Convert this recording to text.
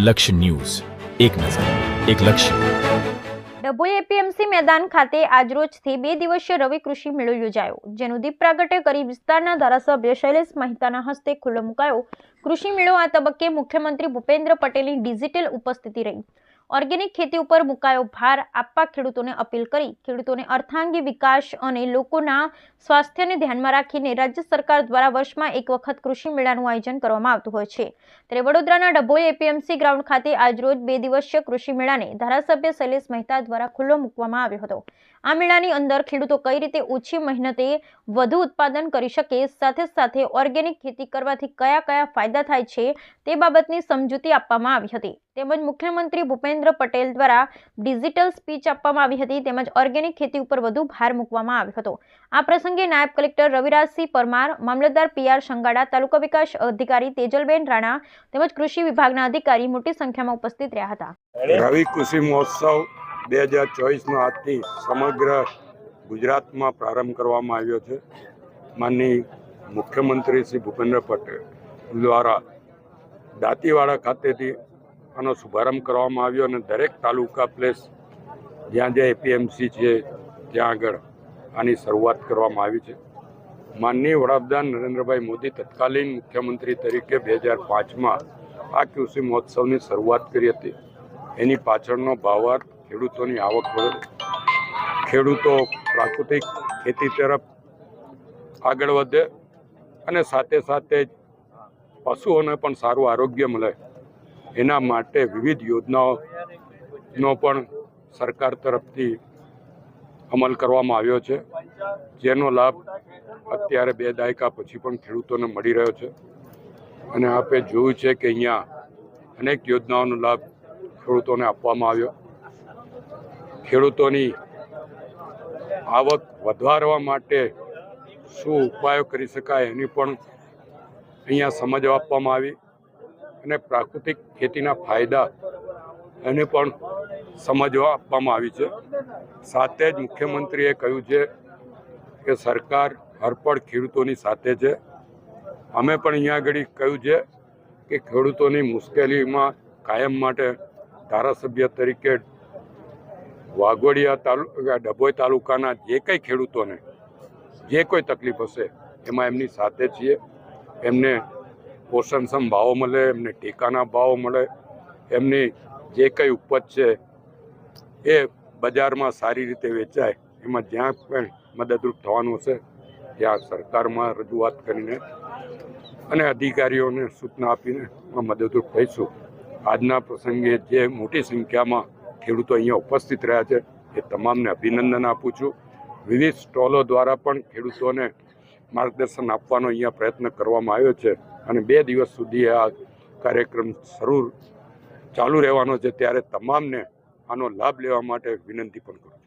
લક્ષ્ય ન્યૂઝ. એક નજર, એક લક્ષ્ય. ડભોઈ એપીએમસી મેદાન ખાતે આજરોજથી બે દિવસીય રવિ કૃષિ મેળો યોજાયો, જેનું દીપ પ્રાગટ્ય કરી વિસ્તારના ધારાસભ્ય શૈલેષ મહેતાના હસ્તે ખુલ્લો મુકાયો. કૃષિ મેળો આ તબક્કે મુખ્યમંત્રી ભૂપેન્દ્ર પટેલની ડિજિટલ ઉપસ્થિતિ રહી. ઓર્ગેનિક ખેતી ઉપર મુકાયો ભાર આપવા ખેડૂતોને અપીલ કરી. ખેડૂતોને અર્થાંગી વિકાસ અને લોકોના સ્વાસ્થ્યને ધ્યાનમાં રાખીને રાજ્ય સરકાર દ્વારા વર્ષમાં એક વખત કૃષિ મેળાનું આયોજન કરવામાં આવતું હોય છે. ત્યારે વડોદરાના ડભોઈ એપીએમસી ગ્રાઉન્ડ ખાતે આજરોજ બે દિવસીય કૃષિ મેળાને ધારાસભ્ય શૈલેષ મહેતા દ્વારા ખુલ્લો મૂકવામાં આવ્યો હતો. આ મેળાની અંદર ખેડૂતો કઈ રીતે ઓછી મહેનતે વધુ ઉત્પાદન કરી શકે, સાથે સાથે ઓર્ગેનિક ખેતી કરવાથી કયા કયા ફાયદા થાય છે તે બાબતની સમજૂતી આપવામાં આવી હતી. તેમજ મુખ્યમંત્રી ભૂપેન્દ્ર પટેલ દ્વારા ડિજિટલ સ્પીચ આપવામાં આવી હતી. તેમજ ઓર્ગેનિક ખેતી ઉપર વધુ ભાર મૂકવામાં આવ્યો હતો. આ પ્રસંગે નાયબ કલેક્ટર રવિરાજસિંહ પરમાર, મામલતદાર પીઆર સંગાડા, તાલુકા વિકાસ અધિકારી તેજલબેન રાણા તેમજ કૃષિ વિભાગના અધિકારી મોટી સંખ્યામાં ઉપસ્થિત રહ્યા હતા. રવિ કૃષિ મહોત્સવ બે હજાર ચોવીસનો આજથી સમગ્ર ગુજરાતમાં પ્રારંભ કરવામાં આવ્યો છે. માનની મુખ્યમંત્રી શ્રી ભૂપેન્દ્ર પટેલ દ્વારા દાંતીવાડા ખાતેથી આનો શુભારંભ કરવામાં આવ્યો અને દરેક તાલુકા પ્લેસ જ્યાં જ્યાં એપીએમસી છે, ત્યાં આગળ આની શરૂઆત કરવામાં આવી છે. માનનીય વડાપ્રધાન નરેન્દ્રભાઈ મોદી તત્કાલીન મુખ્યમંત્રી તરીકે બે હજાર પાંચમાં આ કૃષિ મહોત્સવની શરૂઆત કરી હતી. એની પાછળનો ભાવાર્થ ખેડૂતોની આવક વધે. ખેડૂતો પ્રાકૃતિક ખેતી તરફ આગળ વધે અને સાથે સાથે પશુઓને પણ સારું આરોગ્ય મળે. એના માટે વિવિધ યોજનાઓનો પણ સરકાર તરફથી અમલ કરવામાં આવ્યો છે. જેનો લાભ અત્યારે બે દાયકા પછી પણ ખેડૂતોને મળી રહ્યો છે. અને આપે જોયું છે કે અહીંયા અનેક યોજનાઓનો લાભ ખેડૂતોને આપવામાં આવ્યો. ખેડૂતોની આવક વધારવા માટે શું ઉપાયો કરી શકાય એની પણ અહીંયા સમજ આપવામાં આવી. અને પ્રાકૃતિક ખેતીના ફાયદા એને પણ સમજવા આપવામાં આવી છે. સાથે જ મુખ્યમંત્રીએ કહ્યું છે કે સરકાર હરપળ ખેડૂતોની સાથે છે. અમે પણ અહીંયા આગળ કહ્યું છે કે ખેડૂતોની મુશ્કેલીમાં કાયમ માટે ધારાસભ્ય તરીકે વાઘોડિયા તાલુકા, ડભોઈ તાલુકાના જે કંઈ ખેડૂતોને જે કોઈ તકલીફ હશે, એમાં એમની સાથે છીએ. એમને પોષણક્ષમ ભાવો મળે, એમને ટેકાના ભાવો મળે, એમની જે કંઈ ઉપજ છે એ બજારમાં સારી રીતે વેચાય, એમાં જ્યાં પણ મદદરૂપ થવાનું હશે, ત્યાં સરકારમાં રજૂઆત કરીને અને અધિકારીઓને સૂચના આપીને મદદરૂપ થઈશું. આજના પ્રસંગે જે મોટી સંખ્યામાં ખેડૂતો અહીંયા ઉપસ્થિત રહ્યા છે, એ તમામને અભિનંદન આપું છું. વિવિધ સ્ટોલો દ્વારા પણ ખેડૂતોને માર્ગદર્શન આપવાનો અહીંયા પ્રયત્ન કરવામાં આવ્યો છે અને બે દિવસ સુધી આ કાર્યક્રમ શરૂ ચાલુ રહેવાનો છે. ત્યારે તમામને આનો લાભ લેવા માટે વિનંતી પણ કરું